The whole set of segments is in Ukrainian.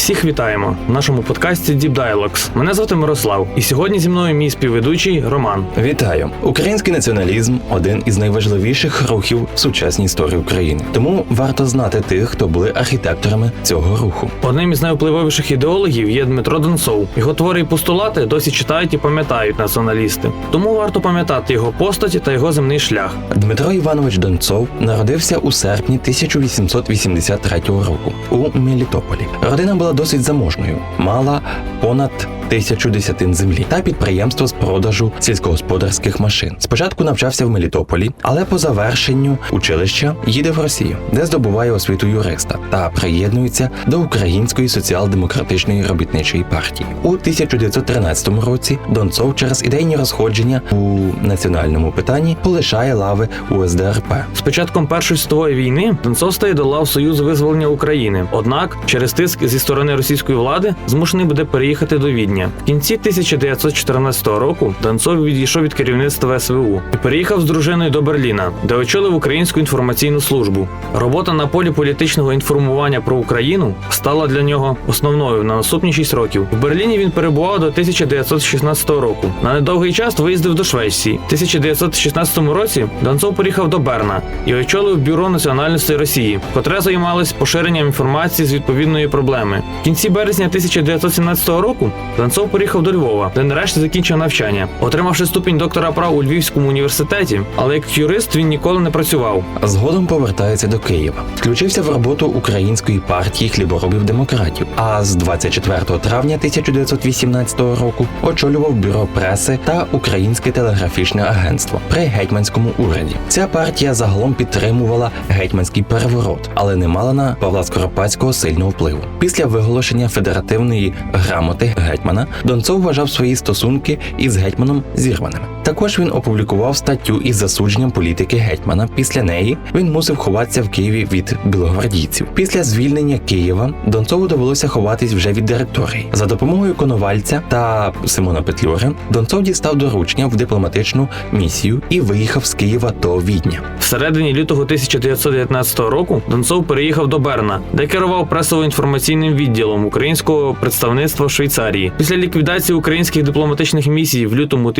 Всіх вітаємо в нашому подкасті Deep Dialogues. Мене звати Мирослав, і сьогодні зі мною мій співведучий Роман. Вітаю! Український націоналізм один із найважливіших рухів в сучасній історії України. Тому варто знати тих, хто були архітекторами цього руху. Одним із найвпливовіших ідеологів є Дмитро Донцов. Його твори і постулати досі читають і пам'ятають націоналісти. Тому варто пам'ятати його постаті та його земний шлях. Дмитро Іванович Донцов народився у серпні 1883 року у Мелітополі. Родина була досить заможною, мала понад тисячу десятин землі та підприємство з продажу сільськогосподарських машин. Спочатку навчався в Мелітополі, але по завершенню училища їде в Росію, де здобуває освіту юриста та приєднується до Української соціал-демократичної робітничої партії. У 1913 році Донцов через ідейні розходження у національному питанні полишає лави УСДРП. З початком Першої світової війни Донцов стає до лав Союзу визволення України. Однак, через тиск зі сторони російської влади змушений буде переїхати до Відня. В кінці 1914 року Донцов відійшов від керівництва СВУ і переїхав з дружиною до Берліна, де очолив українську інформаційну службу. Робота на полі політичного інформування про Україну стала для нього основною на наступні 6 років. В Берліні він перебував до 1916 року. На недовгий час виїздив до Швеції. В 1916 році Донцов поїхав до Берна і очолив бюро національності Росії, котре займалось поширенням інформації з відповідної проблеми. В кінці березня 1917 року Донцов поїхав до Львова, де нарешті закінчив навчання, отримавши ступінь доктора прав у Львівському університеті. Але як юрист він ніколи не працював. Згодом повертається до Києва. Включився в роботу Української партії хліборобів демократів. А з 24 травня 1918 року очолював бюро преси та Українське телеграфічне агентство при гетьманському уряді. Ця партія загалом підтримувала гетьманський переворот, але не мала на Павла Скоропадського сильного впливу. Після виголошення федеративної грамоти гетьмана Донцов вважав свої стосунки із гетьманом зірваними. Також він опублікував статтю із засудженням політики гетьмана. Після неї він мусив ховатися в Києві від білогвардійців. Після звільнення Києва Донцову довелося ховатись вже від директорії. За допомогою Коновальця та Симона Петлюри Донцов дістав доручення в дипломатичну місію і виїхав з Києва до Відня. Всередині лютого 1919 року Донцов переїхав до Берна, де керував пресово-інформаційним відділом українського представництва Швейцарії. Після ліквідації українських дипломатичних місій в лютому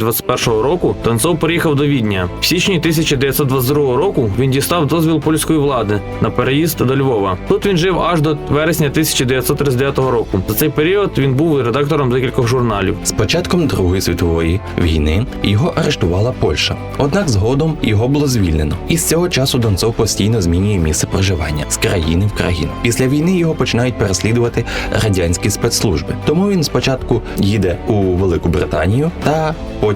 1921 року Донцов переїхав до Відня. В січні 1922 року він дістав дозвіл польської влади на переїзд до Львова. Тут він жив аж до вересня 1939 року. За цей період він був редактором декількох журналів. З початком Другої світової війни його арештувала Польща. Однак згодом його було звільнено. І з цього часу Донцов постійно змінює місце проживання з країни в країну. Після війни його починають переслідувати радянські спецслужби. Тому він спочатку їде у Велику Британію та потім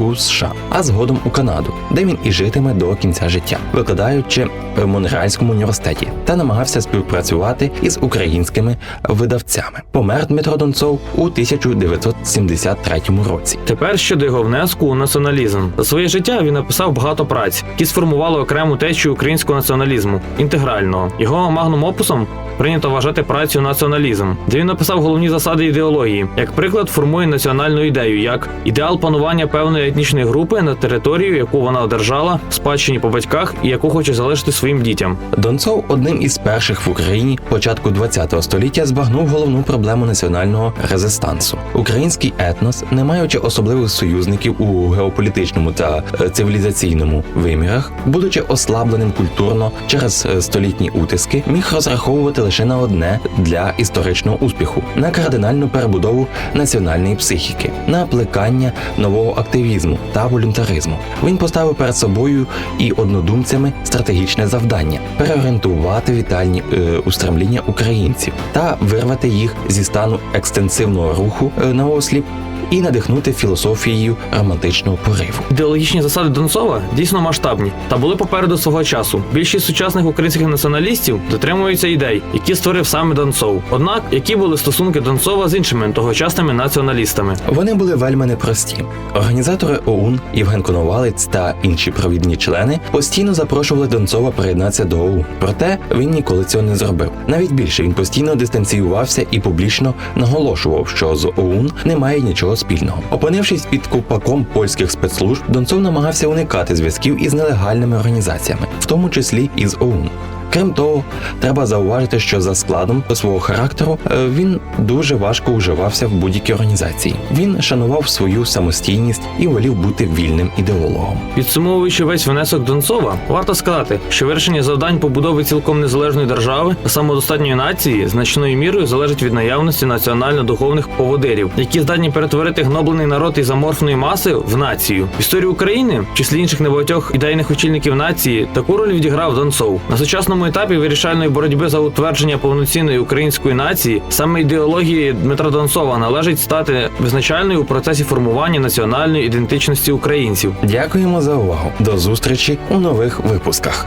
у США, а згодом у Канаду, де він і житиме до кінця життя, викладаючи в Монреальському університеті та намагався співпрацювати із українськими видавцями. Помер Дмитро Донцов у 1973 році. Тепер щодо його внеску у націоналізм. За своє життя він написав багато праць, які сформували окрему течію українського націоналізму інтегрального. Його магнум опусом прийнято вважати працю націоналізм, де він написав головні засади ідеології. Як приклад, формує національну ідею як ідеал панування певної етнічної групи на територію, яку вона одержала, в спадщині по батьках і яку хоче залишити своїм дітям. Донцов одним із перших в Україні початку ХХ століття збагнув головну проблему національного резистансу. Український етнос, не маючи особливих союзників у геополітичному та е, цивілізаційному вимірах, будучи ослабленим культурно через е, столітні утиски, міг розраховувати лише на одне для історичного успіху на кардинальну перебудову національної психіки, на плекання нового активізму та волюнтаризму. Він поставив перед собою і однодумцями стратегічне завдання переорієнтувати вітальні е, устремління українців та вирвати їх зі стану екстенсивного руху е, на осліп і надихнути філософією романтичного пориву. Ідеологічні засади Донцова дійсно масштабні та були попереду свого часу. Більшість сучасних українських націоналістів дотримуються ідей, які створив саме Донцов. Однак, які були стосунки Донцова з іншими тогочасними націоналістами? Вони були вельми непрості. Організатори ОУН Євген Коновалець та інші провідні члени постійно запрошували Донцова приєднатися до ОУН. Проте він ніколи цього не зробив. Навіть більше він постійно дистанціювався і публічно наголошував, що з ОУН немає нічого спільного. Опинившись під купаком польських спецслужб, Донцов намагався уникати зв'язків із нелегальними організаціями, в тому числі із ОУН. Крім того, треба зауважити, що за складом свого характеру е, він дуже важко уживався в будь-якій організації. Він шанував свою самостійність і волів бути вільним ідеологом. Підсумовуючи весь внесок Донцова, варто сказати, що вирішення завдань побудови цілком незалежної держави та самодостатньої нації значною мірою залежить від наявності національно-духовних поводирів, які здатні перетворити гноблений народ із аморфної маси в націю. В історії України, в числі інших небагатьох ідейних очільників нації, таку роль відіграв Донцов. На сучасному етапі вирішальної боротьби за утвердження повноцінної української нації саме ідеології Дмитра Донцова належить стати визначальною у процесі формування національної ідентичності українців. Дякуємо за увагу. До зустрічі у нових випусках.